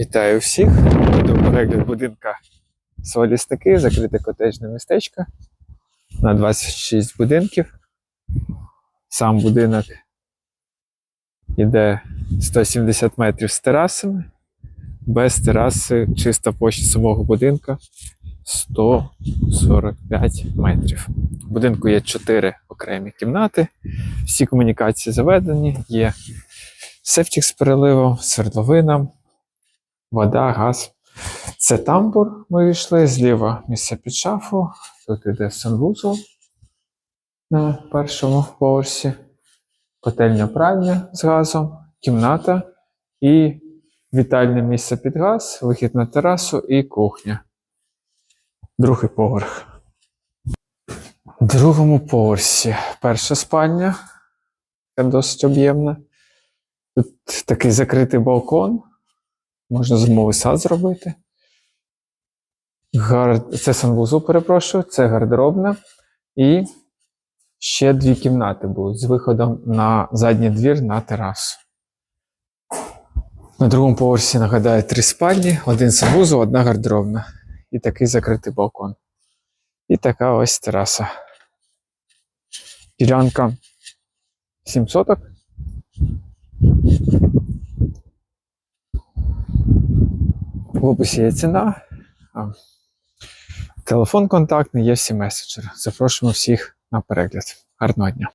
Вітаю всіх! До перегляд будинка Солістики, закрите котеджне містечко на 26 будинків. Сам будинок іде 170 метрів з терасами. Без тераси чиста площа самого будинку 145 метрів. В будинку є 4 окремі кімнати, всі комунікації заведені, є септик з переливом, свердловина, вода, газ. Це тамбур. Ми війшли зліва місце під шафу. Тут іде санвузол на першому поверсі, котельня пральня з газом, кімната і вітальне місце під газ, вихід на терасу і кухня. Другий поверх. В другому поверсі перша спальня, яка досить об'ємна. Тут такий закритий балкон. Можна зимовий сад зробити. Гар... Це санвузол, перепрошую, це гардеробна. І ще дві кімнати будуть з виходом на задній двір на терасу. На другому поверсі, нагадаю, три спальні, один санвузол, одна гардеробна. І такий закритий балкон. І така ось тераса. Ділянка 7 соток. В описі є ціна. Телефон контактний, є всі меседжери. Запрошуємо всіх на перегляд. Гарного дня!